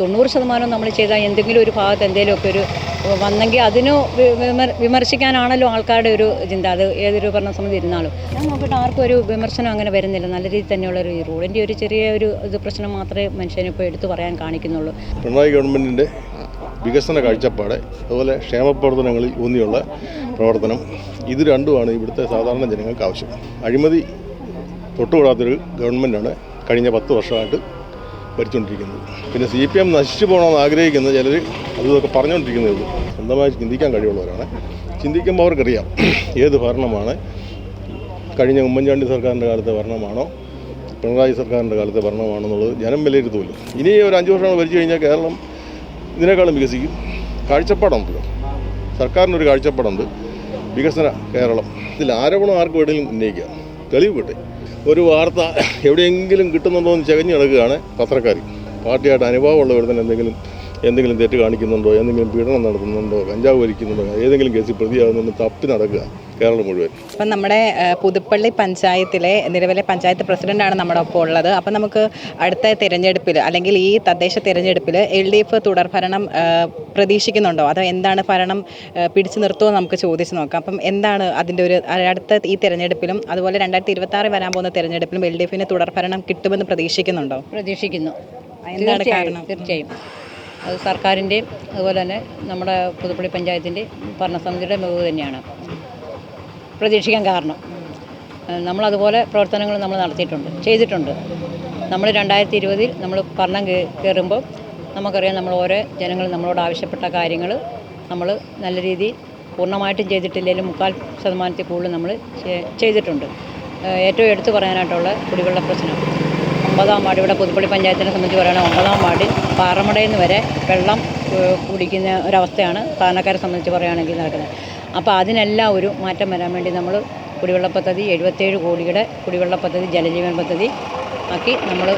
തൊണ്ണൂറ് ശതമാനവും നമ്മൾ ചെയ്താൽ എന്തെങ്കിലും ഒരു ഭാഗത്ത് എന്തെങ്കിലുമൊക്കെ ഒരു വന്നെങ്കിൽ അതിനു വിമർശിക്കാനാണല്ലോ ആൾക്കാരുടെ ഒരു ചിന്ത. അത് ഏതൊരു ഭരണസമിതി ഇരുന്നാലും. ഞാൻ നോക്കിയിട്ട് ആർക്കും ഒരു വിമർശനം അങ്ങനെ വരുന്നില്ല. നല്ല രീതിയിൽ തന്നെയുള്ളൊരു ഒരു റോഡിന്റെ ഒരു ചെറിയ ഒരു ഇത് പ്രശ്നം മാത്രമേ മനുഷ്യനെ ഇപ്പോൾ എടുത്തു പറയാൻ കാണിക്കുന്നുള്ളൂ. പിണറായി ഗവൺമെന്റിന്റെ വികസന കാഴ്ചപ്പാട് അതുപോലെ ക്ഷേമ പ്രവർത്തനങ്ങളിൽ ഊന്നിയുള്ള പ്രവർത്തനം ഇത് രണ്ടുമാണ് ഇവിടുത്തെ സാധാരണ ജനങ്ങൾക്ക് ആവശ്യം. അഴിമതി തൊട്ടുകൂടാത്തൊരു ഗവൺമെന്റാണ് കഴിഞ്ഞ പത്ത് വർഷമായിട്ട് ഭരിച്ചുകൊണ്ടിരിക്കുന്നത്. പിന്നെ സി പി എം നശിച്ചു പോകണമെന്ന് ആഗ്രഹിക്കുന്ന ചിലർ അതൊക്കെ പറഞ്ഞുകൊണ്ടിരിക്കുന്നത് സ്വന്തമായി ചിന്തിക്കാൻ കഴിവുള്ളവരാണ്. ചിന്തിക്കുമ്പോൾ അവർക്കറിയാം ഏത് ഭരണമാണ് കഴിഞ്ഞ ഉമ്മൻചാണ്ടി സർക്കാരിന്റെ കാലത്തെ ഭരണമാണോ പിണറായി സർക്കാരിന്റെ കാലത്തെ ഭരണമാണോ എന്നുള്ളത് ജനം വിലയിരുത്തുമല്ലോ ഇനി ഒരു അഞ്ച് വർഷം ഭരിച്ചു കഴിഞ്ഞാൽ കേരളം ഇതിനേക്കാളും വികസിക്കും. കാഴ്ചപ്പാടുണ്ടല്ലോ സർക്കാരിനൊരു കാഴ്ചപ്പാടുണ്ട്. വികസന കേരളം. ഇതിൽ ആരോപണം ആർക്കും വേണമെങ്കിലും ഉന്നയിക്കുക തെളിവ് കിട്ടെ. ഒരു വാർത്ത എവിടെയെങ്കിലും കിട്ടുന്നുണ്ടോ എന്ന് ചകഞ്ഞ് കിടക്കുകയാണ് പത്രക്കാർ പാർട്ടിയായിട്ട് അനുഭവമുള്ളവർ തന്നെ എന്തെങ്കിലും എന്തെങ്കിലും തെറ്റ് കാണിക്കുന്നുണ്ടോ? എന്തെങ്കിലും പീഡനം നടത്തുന്നുണ്ടോ? കഞ്ചാവ് വലിക്കുന്നുണ്ടോ? ഏതെങ്കിലും കേസിൽ പ്രതിയാകുന്നുണ്ടോ തപ്പി നടക്കുക കേരളം മുഴുവൻ. അപ്പം നമ്മുടെ പുതുപ്പള്ളി പഞ്ചായത്തിലെ നിലവിലെ പഞ്ചായത്ത് പ്രസിഡന്റാണ് നമ്മുടെ ഒപ്പം ഉള്ളത്. അപ്പം നമുക്ക് അടുത്ത തിരഞ്ഞെടുപ്പിൽ അല്ലെങ്കിൽ ഈ തദ്ദേശ തിരഞ്ഞെടുപ്പിൽ എൽ ഡി എഫ് തുടർഭരണം ഭരണം പ്രതീക്ഷിക്കുന്നുണ്ടോ? അതോ എന്താണ് ഭരണം പിടിച്ചു നിർത്തുമോ എന്ന് നമുക്ക് ചോദിച്ചു നോക്കാം. അപ്പം എന്താണ് അതിന്റെ ഒരു അടുത്ത ഈ തിരഞ്ഞെടുപ്പിലും അതുപോലെ രണ്ടായിരത്തി ഇരുപത്തി ആറ് വരാൻ പോകുന്ന തിരഞ്ഞെടുപ്പിലും എൽ ഡി എഫിന് തുടർഭരണം കിട്ടുമെന്ന് പ്രതീക്ഷിക്കുന്നുണ്ടോ? പ്രതീക്ഷിക്കുന്നു. എന്താണ് കാരണം? തീർച്ചയായും. അത് സർക്കാരിന്റെയും അതുപോലെ തന്നെ നമ്മുടെ പുതുപ്പള്ളി പഞ്ചായത്തിന്റെയും ഭരണസമിതിയുടെ മികവ് തന്നെയാണ്. പ്രതീക്ഷിക്കാൻ കാരണം. നമ്മളതുപോലെ പ്രവർത്തനങ്ങൾ നമ്മൾ നടത്തിയിട്ടുണ്ട് ചെയ്തിട്ടുണ്ട്. നമ്മൾ രണ്ടായിരത്തി ഇരുപതിൽ നമ്മൾ ഭരണം കയറുമ്പോൾ നമുക്കറിയാം നമ്മൾ ഓരോ ജനങ്ങൾ നമ്മളോട് ആവശ്യപ്പെട്ട കാര്യങ്ങൾ നമ്മൾ നല്ല രീതിയിൽ പൂർണമായിട്ടും ചെയ്തിട്ടില്ലെങ്കിലും മുക്കാൽ ശതമാനത്തിൽ കൂടുതൽ നമ്മൾ ചെയ്തിട്ടുണ്ട്. ഏറ്റവും എടുത്തു പറയാനായിട്ടുള്ള കുടിവെള്ള പ്രശ്നം. ഒമ്പതാം വാർഡ് ഇവിടെ പുതുപ്പള്ളി പഞ്ചായത്തിനെ സംബന്ധിച്ച് പറയുകയാണെങ്കിൽ ഒമ്പതാം വാർഡിൽ പാറമടയിൽ നിന്ന് വരെ വെള്ളം കുടിക്കുന്ന ഒരവസ്ഥയാണ് സാധാരണക്കാരെ സംബന്ധിച്ച് പറയുകയാണെങ്കിൽ നടക്കുന്നത്. അപ്പോൾ അതിനെല്ലാം ഒരു മാറ്റം വരാൻ വേണ്ടി നമ്മൾ കുടിവെള്ള പദ്ധതി എഴുപത്തേഴ് കോടിയുടെ കുടിവെള്ള പദ്ധതി ജലജീവൻ പദ്ധതി ആക്കി നമ്മൾ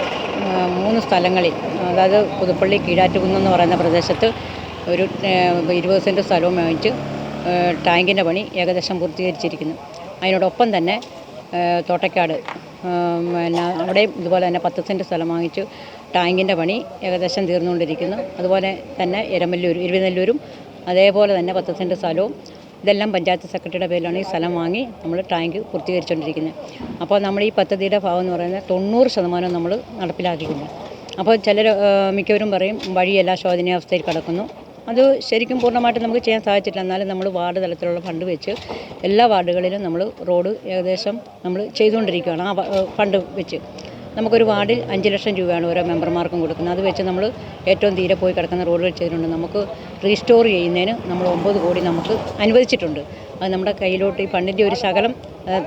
മൂന്ന് സ്ഥലങ്ങളിൽ അതായത് പുതുപ്പള്ളി കീഴാറ്റുകുന്ന് എന്ന് പറയുന്ന പ്രദേശത്ത് ഒരു ഇരുപത് സെന്റ് സ്ഥലവും വാങ്ങിച്ച് ടാങ്കിന്റെ പണി ഏകദേശം പൂർത്തീകരിച്ചിരിക്കുന്നു. അതിനോടൊപ്പം തന്നെ ഏഹ് പിന്നെ അവിടെയും ഇതുപോലെ തന്നെ പത്ത് സെന്റ് സ്ഥലം വാങ്ങിച്ചു. ടാങ്കിന്റെ പണി ഏകദേശം തീർന്നുകൊണ്ടിരിക്കുന്നു. അതുപോലെ തന്നെ എരമല്ലൂർ ഇരുവിനെല്ലൂരും അതേപോലെ തന്നെ പത്ത് സെന്റ് സ്ഥലവും ഇതെല്ലാം പഞ്ചായത്ത് സെക്രട്ടറിയുടെ പേരിലാണ് ഈ സ്ഥലം വാങ്ങി നമ്മൾ ടാങ്ക് പൂർത്തീകരിച്ചുകൊണ്ടിരിക്കുന്നത് അപ്പോൾ നമ്മൾ ഈ പദ്ധതിയുടെ ഭാഗം എന്ന് പറയുന്നത് തൊണ്ണൂറ് ശതമാനം നമ്മൾ നടപ്പിലാക്കിയിട്ടുണ്ട്. അപ്പോൾ ചിലർ മിക്കവരും പറയും വഴിയെല്ലാം ശോചനീയാവസ്ഥയിൽ കിടക്കുന്നു. അത് ശരിക്കും പൂർണമായിട്ട് നമുക്ക് ചെയ്യാൻ സാധിച്ചിട്ടില്ല. എന്നാലും നമ്മൾ വാർഡ് തലത്തിലുള്ള ഫണ്ട് വെച്ച് എല്ലാ വാർഡുകളിലും നമ്മൾ റോഡ് ഏകദേശം നമ്മൾ ചെയ്തുകൊണ്ടിരിക്കുകയാണ്. ആ ഫണ്ട് വെച്ച്. നമുക്കൊരു വാർഡിൽ അഞ്ച് ലക്ഷം രൂപയാണ് ഓരോ മെമ്പർമാർക്കും കൊടുക്കുന്നത്. അത് വെച്ച് നമ്മൾ ഏറ്റവും തീരെ പോയി കിടക്കുന്ന റോഡുകൾ ചെയ്തിട്ടുണ്ട് നമുക്ക് റീസ്റ്റോർ ചെയ്യുന്നതിന് നമ്മൾ ഒമ്പത് കോടി നമുക്ക് അനുവദിച്ചിട്ടുണ്ട്. അത് നമ്മുടെ കയ്യിലോട്ട് ഈ ഫണ്ടിന്റെ ഒരു ശകലം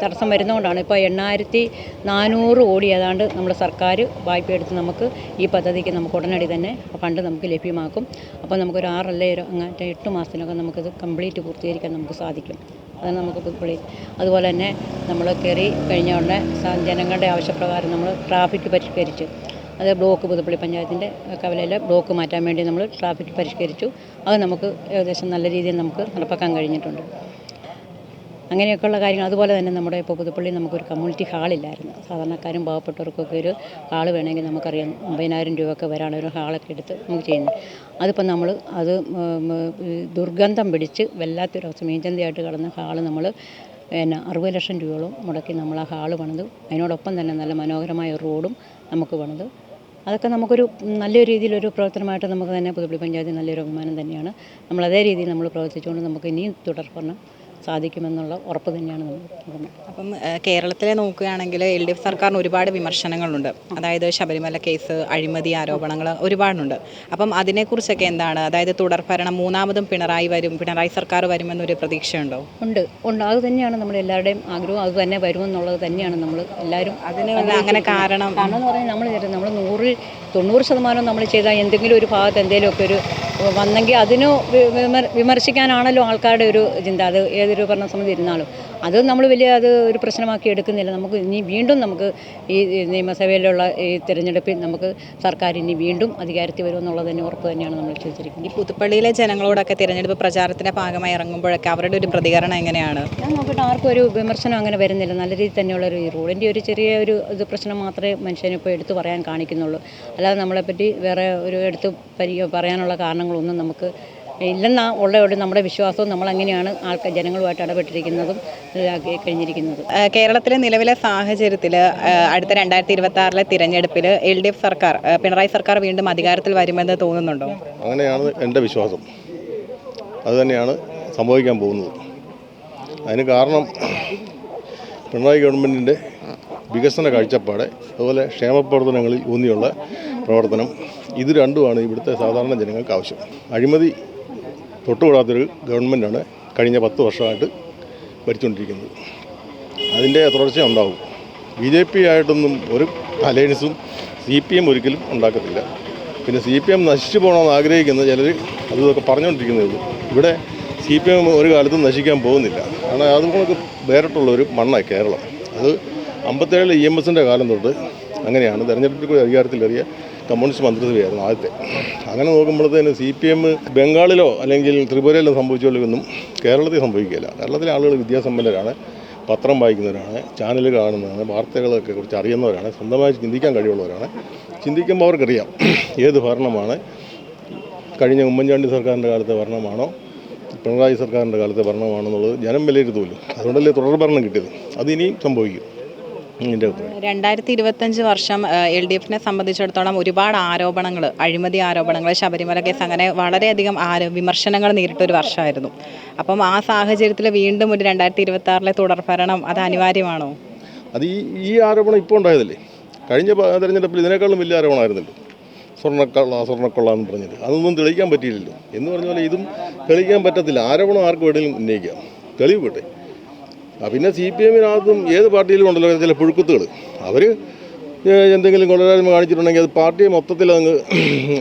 തടസ്സം വരുന്നതുകൊണ്ടാണ്. ഇപ്പോൾ എണ്ണായിരത്തി നാനൂറ് കോടി ഏതാണ്ട് നമ്മൾ സർക്കാർ വായ്പ എടുത്ത് നമുക്ക് ഈ പദ്ധതിക്ക് നമുക്ക് ഉടനടി തന്നെ ഫണ്ട് നമുക്ക് ലഭ്യമാക്കും. അപ്പോൾ നമുക്കൊരു ആറല്ലേ ഒരു അങ്ങനത്തെ എട്ട് മാസത്തിനൊക്കെ നമുക്കിത് കംപ്ലീറ്റ് പൂർത്തീകരിക്കാൻ നമുക്ക് സാധിക്കും. അത് നമുക്ക് കംപ്ലീറ്റ് അതുപോലെ തന്നെ നമ്മൾ കയറി കഴിഞ്ഞ ഉടനെ ജനങ്ങളുടെ ആവശ്യപ്രകാരം നമ്മൾ ട്രാഫിക് പരിഷ്കരിച്ച്. അത് ബ്ലോക്ക് പുതുപ്പള്ളി പഞ്ചായത്തിന്റെ കവലയിലെ ബ്ലോക്ക് മാറ്റാൻ വേണ്ടി നമ്മൾ ട്രാഫിക് പരിഷ്കരിച്ചു. അത് നമുക്ക് ഏകദേശം നല്ല രീതിയിൽ നമുക്ക് നടപ്പാക്കാൻ കഴിഞ്ഞിട്ടുണ്ട്. അങ്ങനെയൊക്കെയുള്ള കാര്യങ്ങൾ. അതുപോലെ തന്നെ നമ്മുടെ ഇപ്പോൾ പുതുപ്പള്ളി നമുക്കൊരു കമ്മ്യൂണിറ്റി ഹാളില്ലായിരുന്നു സാധാരണക്കാരും പാവപ്പെട്ടവർക്കൊക്കെ ഒരു ഹാൾ വേണമെങ്കിൽ നമുക്കറിയാം. അമ്പതിനായിരം രൂപയൊക്കെ വരാണ് ഒരു ഹാളൊക്കെ എടുത്ത് നമുക്ക് ചെയ്യുന്നത്. അതിപ്പോൾ നമ്മൾ അത് ദുർഗന്ധം പിടിച്ച് വല്ലാത്തൊരവസ്ഥ മീൻചന്തയായിട്ട് കിടന്ന ഹാൾ നമ്മൾ പിന്നെ അറുപത് ലക്ഷം രൂപയോളം മുടക്കി നമ്മൾ ആ ഹാൾ പണിത്. അതിനോടൊപ്പം തന്നെ നല്ല മനോഹരമായ റോഡും നമുക്ക് പണിത്. അതൊക്കെ നമുക്കൊരു നല്ല രീതിയിലൊരു പ്രവർത്തനമായിട്ട് നമുക്ക് തന്നെ പുതുപ്പള്ളി പഞ്ചായത്ത് നല്ലൊരു അഭിമാനം തന്നെയാണ്. നമ്മൾ അതേ രീതിയിൽ നമ്മൾ പ്രവർത്തിച്ചുകൊണ്ട് നമുക്ക് ഇനിയും തുടർഭരണം സാധിക്കുമെന്നുള്ള ഉറപ്പ് തന്നെയാണ് നമ്മൾ നൽകുന്നത്. അപ്പം കേരളത്തിലെ നോക്കുകയാണെങ്കിൽ എൽ ഡി എഫ് സർക്കാരിന് ഒരുപാട് വിമർശനങ്ങളുണ്ട്. അതായത് ശബരിമല കേസ് അഴിമതി ആരോപണങ്ങൾ ഒരുപാടുണ്ട്. അപ്പം അതിനെക്കുറിച്ചൊക്കെ എന്താണ്? അതായത് തുടർഭരണം മൂന്നാമതും പിണറായി വരും പിണറായി സർക്കാർ വരുമെന്നൊരു പ്രതീക്ഷയുണ്ടോ? ഉണ്ട്. ഉണ്ട്. അത് തന്നെയാണ് നമ്മുടെ എല്ലാവരുടെയും ആഗ്രഹം. അത് തന്നെ വരുമെന്നുള്ളത് തന്നെയാണ് നമ്മൾ എല്ലാവരും അതിന് അങ്ങനെ കാരണം കാരണം എന്ന് പറഞ്ഞാൽ നമ്മൾ നമ്മൾ നൂറിൽ തൊണ്ണൂറ് ശതമാനം നമ്മൾ ചെയ്താൽ എന്തെങ്കിലും ഒരു ഭാഗത്ത് എന്തെങ്കിലുമൊക്കെ ഒരു വന്നെങ്കിൽ അതിനു വിമർശിക്കാനാണല്ലോ ആൾക്കാരുടെ ഒരു ചിന്ത. അത് ഏതൊരു ഭരണസമിതി ഇരുന്നാലും. അത് നമ്മൾ വലിയ അത് ഒരു പ്രശ്നമാക്കി എടുക്കുന്നില്ല. നമുക്ക് ഇനി വീണ്ടും നമുക്ക് ഈ നിയമസഭയിലുള്ള ഈ തിരഞ്ഞെടുപ്പിൽ നമുക്ക് സർക്കാർ ഇനി വീണ്ടും അധികാരത്തിൽ വരുമെന്നുള്ളത് തന്നെ ഉറപ്പ് തന്നെയാണ് നമ്മൾ ചോദിച്ചിരിക്കുന്നത്. ഈ പുതുപ്പള്ളിയിലെ ജനങ്ങളോടൊക്കെ തിരഞ്ഞെടുപ്പ് പ്രചാരണത്തിന്റെ ഭാഗമായി ഇറങ്ങുമ്പോഴൊക്കെ അവരുടെ ഒരു പ്രതികരണം എങ്ങനെയാണ്? ഞാൻ നോക്കിയിട്ട് ആർക്കും ഒരു വിമർശനം അങ്ങനെ വരുന്നില്ല. നല്ല രീതിയിൽ തന്നെയുള്ളൊരു ഈ റോഡിന്റെ ഒരു ചെറിയ ഒരു ഇത് പ്രശ്നം മാത്രമേ മനുഷ്യനെ ഇപ്പോൾ എടുത്തു പറയാൻ കാണിക്കുന്നുള്ളൂ. അല്ലാതെ നമ്മളെപ്പറ്റി വേറെ ഒരു എടുത്ത് പരി പറയാനുള്ള കാരണങ്ങളൊന്നും നമുക്ക് ഇല്ലെന്നാ ഉള്ള ഒരു നമ്മുടെ വിശ്വാസവും നമ്മൾ അങ്ങനെയാണ് ആൾക്കാർ ജനങ്ങളുമായിട്ട് ഇടപെട്ടിരിക്കുന്നതും ഇതാക്കി കഴിഞ്ഞിരിക്കുന്നത്. കേരളത്തിലെ നിലവിലെ സാഹചര്യത്തിൽ അടുത്ത രണ്ടായിരത്തി ഇരുപത്തി ആറിലെ തിരഞ്ഞെടുപ്പിൽ എൽ ഡി എഫ് സർക്കാർ പിണറായി സർക്കാർ വീണ്ടും അധികാരത്തിൽ വരുമെന്ന് തോന്നുന്നുണ്ടോ? അങ്ങനെയാണ് എന്റെ വിശ്വാസം. അത് തന്നെയാണ് സംഭവിക്കാൻ പോകുന്നത്. അതിന് കാരണം പിണറായി ഗവൺമെന്റിന്റെ വികസന കാഴ്ചപ്പാട് അതുപോലെ ക്ഷേമപ്രവർത്തനങ്ങളിൽ ഊന്നിയുള്ള പ്രവർത്തനം ഇത് രണ്ടുമാണ് ഇവിടുത്തെ സാധാരണ ജനങ്ങൾക്ക് ആവശ്യം. അഴിമതി തൊട്ടുകൂടാത്തൊരു ഗവൺമെന്റാണ് കഴിഞ്ഞ പത്ത് വർഷമായിട്ട് ഭരിച്ചുകൊണ്ടിരിക്കുന്നത്. അതിന്റെ തുടർച്ച ഉണ്ടാവും. ബി ജെ പി ആയിട്ടൊന്നും ഒരു അലയൻസും സി പി എം ഒരിക്കലും ഉണ്ടാക്കത്തില്ല. പിന്നെ സി പി എം നശിച്ചു പോകണമെന്ന് ആഗ്രഹിക്കുന്ന ചിലർ അതൊക്കെ പറഞ്ഞുകൊണ്ടിരിക്കുന്നത്. ഇവിടെ സി പി എം ഒരു കാലത്തും നശിക്കാൻ പോകുന്നില്ല. കാരണം അതുകൊണ്ടൊക്കെ വേറിട്ടുള്ള ഒരു മണ്ണാണ് കേരളം. അത് അമ്പത്തേഴിൽ ഇ എം എസിന്റെ കാലം തൊട്ട് അങ്ങനെയാണ്. തെരഞ്ഞെടുപ്പിൽ അധികാരത്തിലേറിയ കമ്മ്യൂണിസ്റ്റ് മന്ത്രിസഭയായിരുന്നു ആദ്യത്തെ. അങ്ങനെ നോക്കുമ്പോഴത്തേന് സി പി എം ബംഗാളിലോ അല്ലെങ്കിൽ ത്രിപുരയിലോ സംഭവിച്ചോളൊന്നും കേരളത്തിൽ സംഭവിക്കില്ല കേരളത്തിലെ ആളുകൾ വിദ്യാസമ്പന്നരാണ് പത്രം വായിക്കുന്നവരാണ് ചാനൽ കാണുന്നതാണ് വാർത്തകളൊക്കെ കുറിച്ച് അറിയുന്നവരാണ് സ്വന്തമായി ചിന്തിക്കാൻ കഴിവുള്ളവരാണ്. ചിന്തിക്കുമ്പോൾ അവർക്കറിയാം ഏത് ഭരണമാണ് കഴിഞ്ഞ ഉമ്മൻചാണ്ടി സർക്കാരിന്റെ കാലത്തെ ഭരണമാണോ പിണറായി സർക്കാരിന്റെ കാലത്തെ ഭരണമാണെന്നുള്ളത് ജനം വിലയിരുത്തുമല്ലോ. അതുകൊണ്ടല്ലേ തുടർ ഭരണം കിട്ടിയത്. അതിനിയും സംഭവിക്കും. രണ്ടായിരത്തി ഇരുപത്തഞ്ച് വർഷം എൽ ഡി എഫിനെ സംബന്ധിച്ചിടത്തോളം ഒരുപാട് ആരോപണങ്ങൾ അഴിമതി ആരോപണങ്ങൾ ശബരിമല കേസ് അങ്ങനെ വളരെയധികം ആരോ വിമർശനങ്ങൾ നേരിട്ടൊരു വർഷമായിരുന്നു. അപ്പം ആ സാഹചര്യത്തിൽ വീണ്ടും ഒരു രണ്ടായിരത്തി ഇരുപത്തി ആറിലെ തുടർഭരണം അത് അനിവാര്യമാണോ? അത് ഈ ഈ ആരോപണം ഇപ്പോൾ ഉണ്ടായതല്ലേ? കഴിഞ്ഞ തെരഞ്ഞെടുപ്പിൽ ഇതിനേക്കാളും വലിയ ആരോപണമായിരുന്നല്ലോ. സ്വർണക്കള്ള സ്വർണക്കൊള്ള എന്ന് പറഞ്ഞത്. അതൊന്നും തെളിയിക്കാൻ പറ്റിയില്ലല്ലോ. എന്ന് പറഞ്ഞ പോലെ ഇതും തെളിയിക്കാൻ പറ്റത്തില്ല. ആരോപണം ആർക്ക് വേണമെങ്കിലും ഉന്നയിക്കാം. തെളിവ് കിട്ടെ പിന്നെ സി പി എമ്മിനകത്തും ഏത് പാർട്ടിയിലും ഉണ്ടല്ലോ ചില പുഴുക്കുത്തുകൾ അവർ എന്തെങ്കിലും കൊള്ളരായ്മ കാണിച്ചിട്ടുണ്ടെങ്കിൽ അത് പാർട്ടിയെ മൊത്തത്തിൽ അങ്ങ്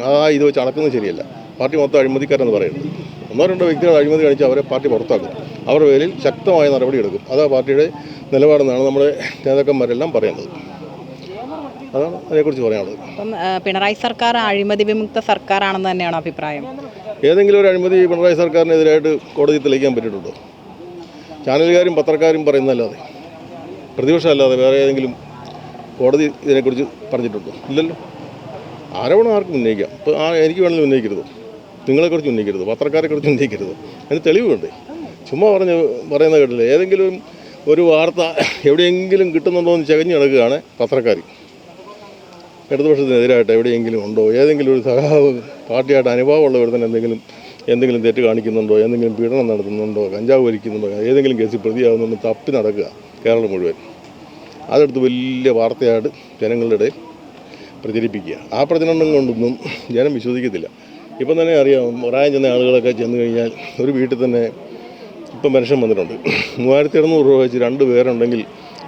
ആ ഇത് വെച്ച് അളക്കുന്നത് ശരിയല്ല. പാർട്ടി മൊത്തം അഴിമതിക്കാരെന്ന് പറയുന്നത് ഒന്നോ രണ്ടോ വ്യക്തികൾ അഴിമതി കാണിച്ച് അവരെ പാർട്ടി പുറത്താക്കും. അവരുടെ പേരിൽ ശക്തമായ നടപടി എടുക്കും. അതാ പാർട്ടിയുടെ നിലപാടെന്നാണ് നമ്മുടെ നേതാക്കന്മാരെല്ലാം പറയുന്നത്. അതാണ് അതിനെക്കുറിച്ച് പറയാനുള്ളത്. അപ്പം പിണറായി സർക്കാർ അഴിമതി വിമുക്ത സർക്കാരാണെന്ന് തന്നെയാണ് അഭിപ്രായം? ഏതെങ്കിലും ഒരു അഴിമതി പിണറായി സർക്കാരിനെതിരായിട്ട് കോടതി തെളിയിക്കാൻ പറ്റിയിട്ടുണ്ടോ? ചാനലുകാരും പത്രക്കാരും പറയുന്നതല്ലാതെ പ്രതിപക്ഷമല്ലാതെ വേറെ ഏതെങ്കിലും കോടതി ഇതിനെക്കുറിച്ച് പറഞ്ഞിട്ടുണ്ടോ? ഇല്ലല്ലോ. ആരോപണം ആർക്കും ഉന്നയിക്കാം. ഇപ്പോൾ ആ എനിക്ക് വേണമെങ്കിൽ ഉന്നയിക്കരുത്. നിങ്ങളെക്കുറിച്ച് ഉന്നയിക്കരുത്. പത്രക്കാരെക്കുറിച്ച് ഉന്നയിക്കരുത്. അതിന് തെളിവുണ്ട് വേണ്ടേ? ചുമ്മാ പറഞ്ഞ് പറയുന്ന കേട്ടില്ല? ഏതെങ്കിലും ഒരു വാർത്ത എവിടെയെങ്കിലും കിട്ടുന്നുണ്ടോ എന്ന് ചകഞ്ഞ് നടക്കുകയാണ് പത്രക്കാർ ഇടതുപക്ഷത്തിനെതിരായിട്ട് എവിടെയെങ്കിലും ഉണ്ടോ? ഏതെങ്കിലും ഒരു സഹാവ് പാർട്ടിയായിട്ട് അനുഭവമുള്ളവർ തന്നെ എന്തെങ്കിലും എന്തെങ്കിലും തെറ്റ് കാണിക്കുന്നുണ്ടോ? എന്തെങ്കിലും പീഡനം നടത്തുന്നുണ്ടോ? കഞ്ചാവ് വലിക്കുന്നുണ്ടോ? ഏതെങ്കിലും കേസിൽ പ്രതിയാകുന്നുണ്ടോ തപ്പി നടക്കുക കേരളം മുഴുവൻ. അതെടുത്ത് വലിയ വാർത്തയായിട്ട് ജനങ്ങളുടെ പ്രചരിപ്പിക്കുക. ആ പ്രചരണം കൊണ്ടൊന്നും ജനം വിശ്വസിക്കത്തില്ല. ഇപ്പം തന്നെ അറിയാം പ്രായം ചെന്ന ആളുകളൊക്കെ ചെന്ന് കഴിഞ്ഞാൽ ഒരു വീട്ടിൽ തന്നെ ഇപ്പം പെൻഷൻ വന്നിട്ടുണ്ട്. മൂവായിരത്തി എഴുന്നൂറ് രൂപ വെച്ച് രണ്ട് പേരുണ്ടെങ്കിൽ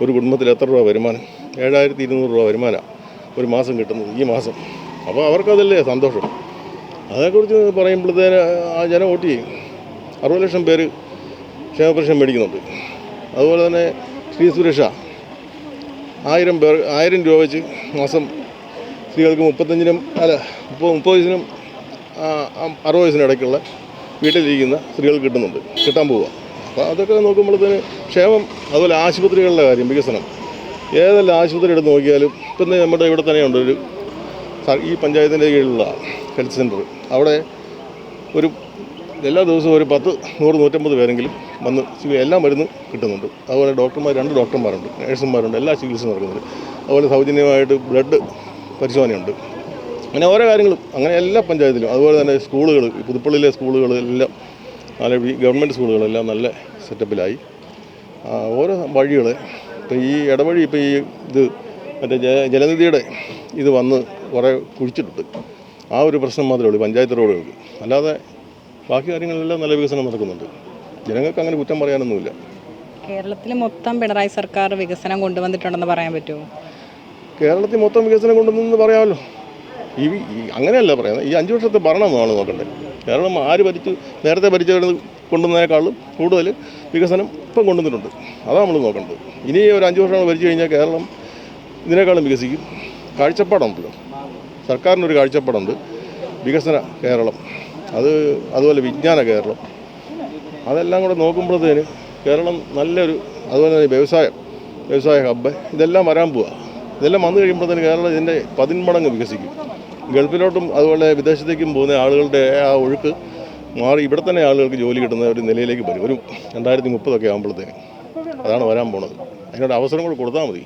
ഒരു കുടുംബത്തിൽ എത്ര രൂപ വരുമാനം? ഏഴായിരത്തി ഇരുന്നൂറ് രൂപ വരുമാനമാണ് ഒരു മാസം കിട്ടുന്നത് ഈ മാസം. അപ്പോൾ അവർക്കതല്ലേ സന്തോഷം? അതേക്കുറിച്ച് പറയുമ്പോഴത്തേന് ആ ജനം വോട്ട് ചെയ്യും. അറുപത് ലക്ഷം പേര് ക്ഷേമപെൻഷൻ മേടിക്കുന്നുണ്ട്. അതുപോലെ തന്നെ സ്ത്രീ സുരക്ഷ ആയിരം പേർ ആയിരം രൂപ വെച്ച് മാസം സ്ത്രീകൾക്ക് മുപ്പത്തഞ്ചിനും അല്ല മുപ്പത് മുപ്പത് വയസ്സിനും അറുപത് വയസ്സിനും ഇടയ്ക്കുള്ള വീട്ടിലിരിക്കുന്ന സ്ത്രീകൾ കിട്ടുന്നുണ്ട്. കിട്ടാൻ പോവുക. അപ്പോൾ അതൊക്കെ നോക്കുമ്പോഴത്തേന് ക്ഷേമം അതുപോലെ ആശുപത്രികളുടെ കാര്യം വികസനം. ഏതെല്ലാം ആശുപത്രി എടുത്ത് നോക്കിയാലും ഇപ്പം നമ്മുടെ ഇവിടെ തന്നെയുണ്ട് ഒരു ഈ പഞ്ചായത്തിന്റെ കീഴിലുള്ള ഹെൽത്ത് സെന്റർ. അവിടെ ഒരു എല്ലാ ദിവസവും ഒരു പത്ത് നൂറ് നൂറ്റമ്പത് പേരെങ്കിലും വന്ന് എല്ലാ മരുന്നും കിട്ടുന്നുണ്ട്. അതുപോലെ ഡോക്ടർമാർ രണ്ട് ഡോക്ടർമാരുണ്ട് നേഴ്സുമാരുണ്ട് എല്ലാ ചികിത്സ നടക്കുന്നുണ്ട്. അതുപോലെ സൗജന്യമായിട്ട് ബ്ലഡ് പരിശോധനയുണ്ട്. അങ്ങനെ ഓരോ കാര്യങ്ങളും അങ്ങനെ എല്ലാ പഞ്ചായത്തിലും. അതുപോലെ തന്നെ സ്കൂളുകൾ പുതുപ്പള്ളിയിലെ സ്കൂളുകൾ എല്ലാം നല്ല ഗവൺമെന്റ് സ്കൂളുകളെല്ലാം നല്ല സെറ്റപ്പിലായി. ഓരോ വഴികൾ ഇപ്പോൾ ഈ ഇടവഴി ഇപ്പോൾ ഈ ഇത് മറ്റേ ജലനിധിയുടെ ഇത് വന്ന് കുറേ കുഴിച്ചിട്ടുണ്ട്. ആ ഒരു പ്രശ്നം മാത്രമേ ഉള്ളൂ പഞ്ചായത്ത് റോഡുകൾക്ക് അല്ലാതെ ബാക്കി കാര്യങ്ങളിലെല്ലാം നല്ല വികസനം നടക്കുന്നുണ്ട്. ജനങ്ങൾക്ക് അങ്ങനെ കുറ്റം പറയാനൊന്നുമില്ല. കേരളത്തിൽ മൊത്തം പിണറായി സർക്കാർ വികസനം കൊണ്ടുവന്നിട്ടുണ്ടെന്ന് പറയാൻ പറ്റുമോ? കേരളത്തിൽ മൊത്തം വികസനം കൊണ്ടുവന്നെന്ന് പറയാമല്ലോ. ഈ അങ്ങനെയല്ല പറയുന്നത്. ഈ അഞ്ച് വർഷത്തെ ഭരണമാണ് നോക്കേണ്ടത് കേരളം ആര് ഭരിച്ചു നേരത്തെ ഭരിച്ചവർ കൊണ്ടുവന്നതിനേക്കാളും കൂടുതൽ വികസനം ഇപ്പം കൊണ്ടുവന്നിട്ടുണ്ട്. അതാണ് നമ്മൾ നോക്കേണ്ടത്. ഇനി ഒരു അഞ്ച് വർഷം ഭരിച്ചു കഴിഞ്ഞാൽ കേരളം ഇതിനേക്കാളും വികസിക്കും. കാഴ്ചപ്പാടുണ്ടല്ലോ സർക്കാരിനൊരു കാഴ്ചപ്പാടുണ്ട്. വികസന കേരളം. അത് അതുപോലെ വിജ്ഞാന കേരളം. അതെല്ലാം കൂടെ നോക്കുമ്പോഴത്തേന് കേരളം നല്ലൊരു അതുപോലെ തന്നെ വ്യവസായം വ്യവസായ ഹബ്ബ്. ഇതെല്ലാം വരാൻ പോവുക ഇതെല്ലാം വന്നു കഴിയുമ്പോഴത്തേന് കേരളം ഇതിന്റെ പതിന്മടങ്ങ് വികസിക്കും. ഗൾഫിലോട്ടും അതുപോലെ വിദേശത്തേക്കും പോകുന്ന ആളുകളുടെ ആ ഒഴുക്ക് മാറി ഇവിടെ തന്നെ ആളുകൾക്ക് ജോലി കിട്ടുന്ന ഒരു നിലയിലേക്ക് വരും. ഒരു രണ്ടായിരത്തി മുപ്പതൊക്കെ ആകുമ്പോഴത്തേന് അതാണ് വരാൻ പോണത്. അതിനോട് അവസരം കൂടെ കൊടുത്താൽ മതി.